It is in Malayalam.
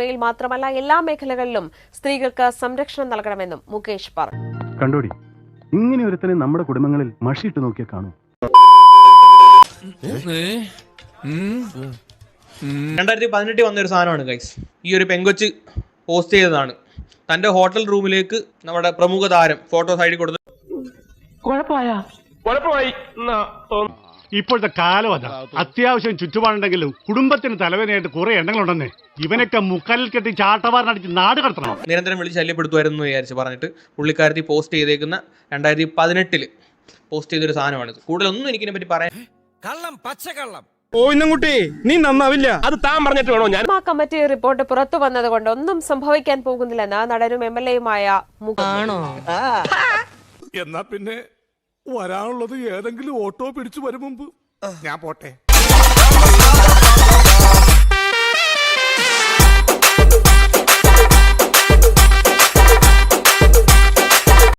സിനിമയിൽ മാത്രമല്ല എല്ലാ മേഖലകളിലും സ്ത്രീകൾക്ക് സംരക്ഷണം നൽകണമെന്നും മുകേഷ് പറഞ്ഞു. കണ്ടോടി ഇങ്ങനെ ഒരുത്തനെ നമ്മുടെ കുടുംബങ്ങളിൽ മഷിയിട്ട് നോക്കിയ കാണൂ. രണ്ടായിരത്തി പതിനെട്ടിൽ വന്ന ഒരു സാധനമാണ് ഗൈസ് ഈ ഒരു പെങ്കൊച്ച് പോസ്റ്റ് ചെയ്തതാണ്. തന്റെ ഹോട്ടൽ റൂമിലേക്ക് നമ്മുടെ പ്രമുഖ താരം ഫോട്ടോ സൈഡിൽ കൊടുത്ത് ഇപ്പോഴത്തെ കാലം അതാ. അത്യാവശ്യം ചുറ്റുപാടുണ്ടെങ്കിലും കുടുംബത്തിന് തലവേദനയായിട്ട് കുറെ എണ്ണങ്ങളുണ്ടെന്നേ. ഇവനൊക്കെ മുക്കാലിൽ കെട്ടി ചാട്ടവാറിനടിച്ച് നാട് കടത്തണം. നിരന്തരം വിളിച്ച് ശല്യപ്പെടുത്തുമായിരുന്നു എന്ന് വിചാരിച്ച് പറഞ്ഞിട്ട് പുള്ളിക്കാരത്തി പോസ്റ്റ് ചെയ്തേക്കുന്ന രണ്ടായിരത്തി പതിനെട്ടിൽ പോസ്റ്റ് ചെയ്തൊരു സാധനമാണിത്. കൂടുതലൊന്നും എനിക്കിനെ പറ്റി പറയാൻ കള്ളം പച്ചക്കള്ളം. ഓ ഇന്നംകുട്ടി നീ നന്നാവില്ല. അത് താൻ പറഞ്ഞിട്ട് വേണോ ഞാൻ? കമ്മിറ്റി റിപ്പോർട്ട് പുറത്തു വന്നതുകൊണ്ട് ഒന്നും സംഭവിക്കാൻ പോകുന്നില്ലെന്ന് നടനും എം എൽ എയുമായ എന്നാ പിന്നെ വരാനുള്ളത് ഏതെങ്കിലും ഓട്ടോ പിടിച്ചു വരും മുമ്പ്. ഞാൻ പോട്ടെ.